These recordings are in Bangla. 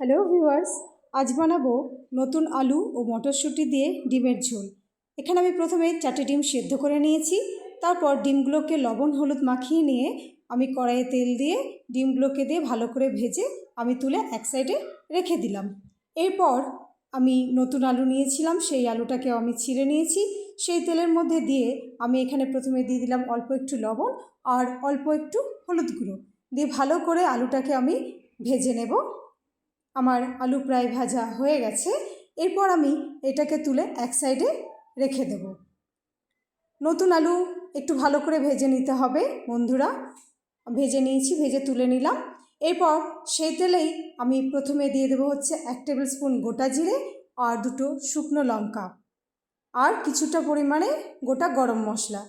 হ্যালো ভিউয়ার্স আজ বানাবো নতুন আলু ও মটরশুঁটি দিয়ে ডিমের ঝোল। এখানে আমি প্রথমে চারটে ডিম সেদ্ধ করে নিয়েছি। তারপর ডিমগুলোকে লবণ, হলুদ মাখিয়ে নিয়ে আমি কড়াইয়ে তেল দিয়ে ডিমগুলোকে দিয়ে ভালো করে ভেজে আমি তুলে এক সাইডে রেখে দিলাম। এরপর আমি নতুন আলু নিয়েছিলাম, সেই আলুটাকেও আমি ছিঁড়ে নিয়েছি। সেই তেলের মধ্যে দিয়ে আমি এখানে প্রথমে দিয়ে দিলাম অল্প একটু লবণ আর অল্প একটু হলুদ গুঁড়ো। দিয়ে ভালো করে আলুটাকে আমি ভেজে নেব। আমার আলু প্রায় ভাজা হয়ে গেছে, এরপর আমি এটাকে তুলে এক সাইডে রেখে দেব। নতুন আলু একটু ভালো করে ভেজে নিতে হবে, বন্ধুরা। ভেজে নিয়েছি, ভেজে তুলে নিলাম। এরপর সেই তেলেই আমি প্রথমে দিয়ে দেবো হচ্ছে এক টেবিল স্পুন গোটা জিরে আর দুটো শুকনো লঙ্কা। আর কিছুটা পরিমাণে গোটা গরম মশলা।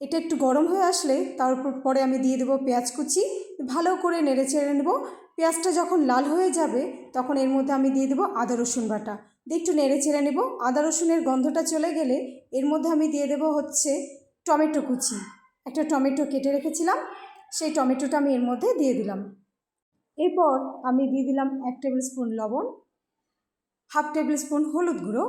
এটা একটু গরম হয়ে আসলে তার উপর পরে আমি দিয়ে দেবো পেঁয়াজ কুচি। ভালো করে নেড়ে চেড়ে নেব। পেঁয়াজটা যখন লাল হয়ে যাবে, তখন এর মধ্যে আমি দিয়ে দেবো আদা, রসুন বাটা। দিয়ে একটু নেড়ে চেড়ে নেব। আদা, রসুনের গন্ধটা চলে গেলে এর মধ্যে আমি দিয়ে দেবো হচ্ছে টমেটো কুচি। একটা টমেটো কেটে রেখেছিলাম, সেই টমেটোটা আমি এর মধ্যে দিয়ে দিলাম। এরপর আমি দিয়ে দিলাম এক টেবিল স্পুন লবণ, হাফ টেবিল স্পুন হলুদ গুঁড়ো,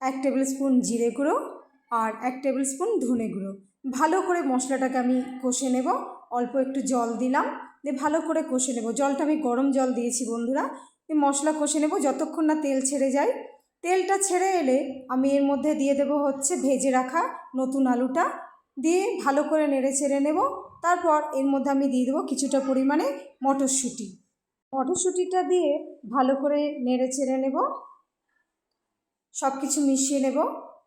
এক টেবিল স্পুন জিরে গুঁড়ো আর এক টেবিল স্পুন ধনে গুঁড়ো। ভালো করে মশলাটাকে আমি কষে নেব। অল্প একটু জল দিলাম। দিয়ে ভালো করে কষে নেব। জলটা আমি গরম জল দিয়েছি বন্ধুরা। দিয়ে মশলা কষে নেব যতক্ষণ না তেল ছেড়ে যায়। তেলটা ছেড়ে এলে আমি এর মধ্যে দিয়ে দেব হচ্ছে ভেজে রাখা নতুন আলুটা। দিয়ে ভালো করে নেড়ে ছেড়ে নেব। তারপর এর মধ্যে আমি দিয়ে দেবো কিছুটা পরিমাণে মটরশুঁটি। মটরশুঁটিটা দিয়ে ভালো করে নেড়ে ছেড়ে নেব। সব কিছু মিশিয়ে নেব।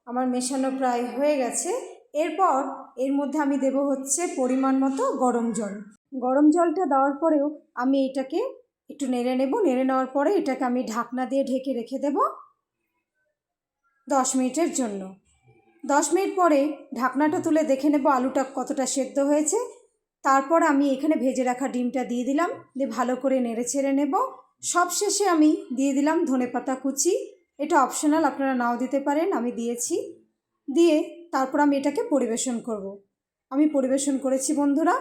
আমার মেশানো প্রায় হয়ে গেছে। এরপর এর মধ্যে আমি দেব হচ্ছে পরিমাণ মতো গরম জল। গরম জলটা দেওয়ার পরেও আমি এটাকে একটু নেড়ে নেব। নেড়ে নেওয়ার পরে এটাকে আমি ঢাকনা দিয়ে ঢেকে রেখে দেব দশ মিনিটের জন্য। দশ মিনিট পরে ঢাকনাটা তুলে দেখে নেব আলুটা কতটা সেদ্ধ হয়েছে। তারপর আমি এখানে ভেজে রাখা ডিমটা দিয়ে দিলাম। দিয়ে ভালো করে নেড়ে ছেড়ে নেব। সবশেষে আমি দিয়ে দিলাম ধনেপাতা কুচি। এটা অপশনাল আপনারা নাও দিতে পারেন, আমি দিয়েছি। দিয়ে তারপর আমি এটাকে পরিবেশন করব। আমি পরিবেশন করেছি, বন্ধুরা।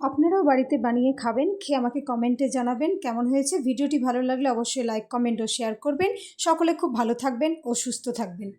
আপনারাও বাড়িতে বানিয়ে খাবেন, খেয়ে আমাকে কমেন্টে জানাবেন কেমন হয়েছে। ভিডিওটি ভালো লাগলে অবশ্যই লাইক কমেন্ট ও শেয়ার করবেন। সকলে খুব ভালো থাকবেন ও সুস্থ থাকবেন।